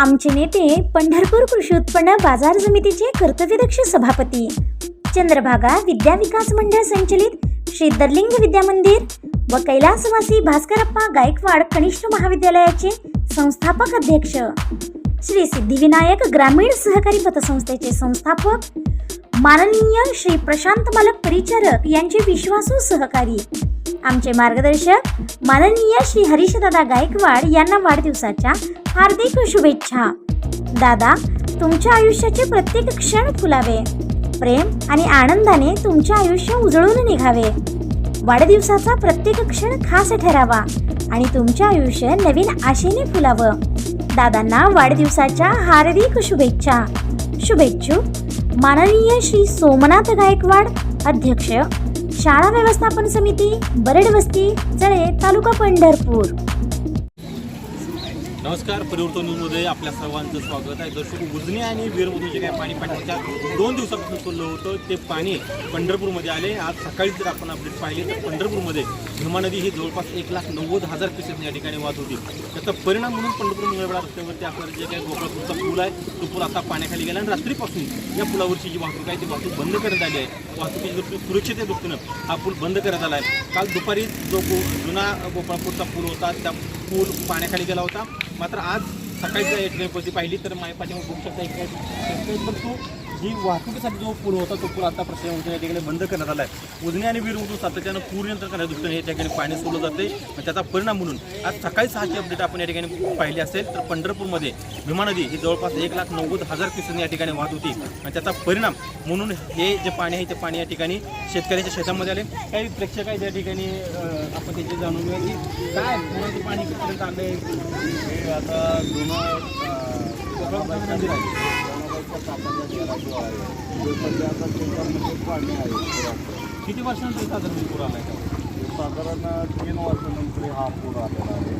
आमचे नेते पंढरपूर कृषी उत्पन्न बाजार समितीचे कर्तव्यदक्ष सभापती. चंद्रभागा विद्या विकास मंडळ संचलित श्री दर्लिंग विद्या मंदिर व कैलासवासी भास्करप्पा गायकवाड कनिष्ठ महाविद्यालयाचे संस्थापक अध्यक्ष. श्री सिद्धिविनायक ग्रामीण सहकारी पतसंस्थेचे संस्थापक. माननीय श्री प्रशांत मालक परिचारक यांचे विश्वासू सहकारी. आमचे मार्गदर्शक माननीय श्री हरीशदादा गायकवाड यांना वाढदिवसाच्या हार्दिक शुभेच्छा. दादा तुमच्या आयुष्याचे प्रत्येक क्षण फुलावे. प्रेम आणि आनंदाने तुमचे आयुष्य उजळून निघावे. वाढदिवसाचा प्रत्येक क्षण खास ठरावा आणि तुमचे आयुष्य नवीन आशेने फुलावं. दादांना वाढदिवसाच्या हार्दिक शुभेच्छा. शुभेच्छुक माननीय श्री सोमनाथ गायकवाड अध्यक्ष शाळा व्यवस्थापन समिती बरडवस्ती जळे तालुका पंढरपूर. नमस्कार परिवर्तन न्यूजमध्ये आपल्या सर्वांचं स्वागत आहे. दर्शक उजनी आणि वीरमधून जे काही पाणी पाठवायच्या दोन दिवसापासून सोडलं होतं ते पाणी पंढरपूरमध्ये आले. आज सकाळी जर आपण अपडेट पाहिले तर पंढरपूरमध्ये भीमा नदी ही जवळपास एक लाख नव्वद हजार क्युसेस या ठिकाणी वाहत होती त्याचा परिणाम म्हणून पंढरपूर मंगळवेढा रस्त्यावरती आपल्याला जे काही गोपाळपूरचा पूल आहे तो पूल आता पाण्याखाली गेला आणि रात्रीपासून या पुलावरची जी वाहतूक आहे ती वाहतूक बंद करण्यात आली आहे वाहतुकीच्या दृष्टीने सुरक्षिते दृष्टीनं हा पूल बंद करण्यात आला आहे काल दुपारी जो गो जुना गोपाळपूरचा पूल होता त्या पूल पाण्याखाली गेला होता मात्र आज सकाळी जर एक ठिकाणी पाहिली तर माझ्या बघू शकता एक पण तो जी वाहतुकीसाठी जो पूल होता तो पूल आता प्रश्न या ठिकाणी बंद करण्यात आला आहे उजनी आणि वीरमधून सातत्यानं पूर नियंत्रण करण्याच्या दृष्टीने या ठिकाणी पाणी सोडलं जाते आणि त्याचा परिणाम म्हणून आज सकाळी सहाची अपडेट आपण या ठिकाणी पाहिली असेल तर पंढरपूरमध्ये भीमा नदी ही जवळपास एक लाख नव्वद हजार क्युसेस या ठिकाणी वाहत होती. आणि त्याचा परिणाम म्हणून हे जे पाणी आहे ते पाणी या ठिकाणी शेतकऱ्यांच्या शेतामध्ये आले. काही प्रेक्षक आहेत या ठिकाणी आपण त्याचे जाणून घेऊया की काय पुण्याचं पाणी कुठपर्यंत आलं आहे आता मंदिर आहे पाणी आहे पुराचं. किती वर्षानंतर साधारण पूर आला आहे साधारण तीन वर्षानंतर हा पूर आलेला आहे.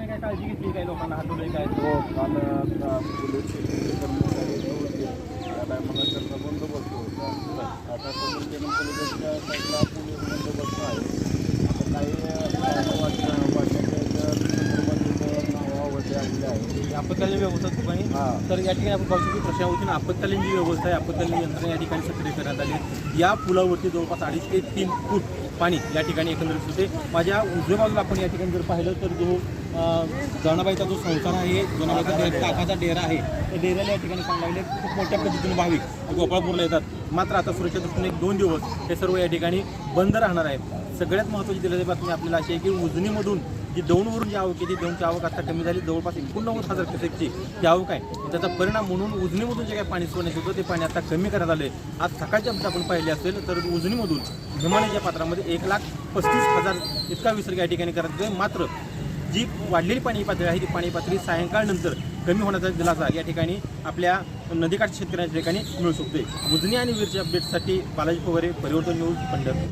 काय काळजी घेतली काही लोकांना हटवलं काय? तो काल पोलीस कर्मचारी त्या टायमाला त्यांचा बंदोबस्त होता आता समोरच्या पोलिसांच्या साईडला पोलीस बंदोबस्त आहे आता काही वाटतं वाटण्याच्या नावावरती आलेले आहे आपत्कालीन व्यवस्था ठिकाणी हां. तर या ठिकाणी आपण पाहू शकतो प्रशासनावरती आपत्कालीन जी व्यवस्था आहे आपत्कालीन यंत्रणा या ठिकाणी सक्रिय करण्यात आली आहे. या पुलावरती जवळपास अडीच ते तीन फूट पाणी या ठिकाणी एकंदरीत होते. माझ्या उजव्या बाजूला आपण या ठिकाणी जर पाहिलं तर जो अं, जणाबाईचा जो संसार आहे जणाबाईचा डेरा काकाचा डेरा आहे त्या डेऱ्याला या ठिकाणी पाणी लागले. खूप मोठ्या पद्धतीने भाविक गोपाळपूरला येतात. मात्र आता सुरक्षा दृष्टीने एक दोन दिवस हे सर्व या ठिकाणी बंद राहणार आहे. सगळ्यात महत्त्वाची दिलेली बातमी आपल्याला अशी आहे की उजनीमधून जी दौंडवरून जी आवक आहे ती दौंडची आवक आता कमी झाली जवळपास एकोणनव्वद हजार क्युसेकची जी आवक आहे त्याचा परिणाम म्हणून उजनीमधून जे काही पाणी सोडण्यात होतं ते पाणी आता कमी करण्यात आले आज सकाळच्या आपण पाहिले असेल तर उजनीमधून भीमानेच्या पात्रामध्ये एक लाख पस्तीस हजार इतका विसर्ग या ठिकाणी करण्यात येतोय. मात्र जी वाढलेली पाणी पातळी आहे ती पाणी पातळी सायंकाळनंतर कमी होण्याचा दिलासा या ठिकाणी आपल्या नदीकाठ शेतकऱ्यांच्या ठिकाणी मिळू शकते उजनी आणि वीरच्या अपडेटसाठी बालाजी पवारे परिवर्तन न्यूज पंढरपूर.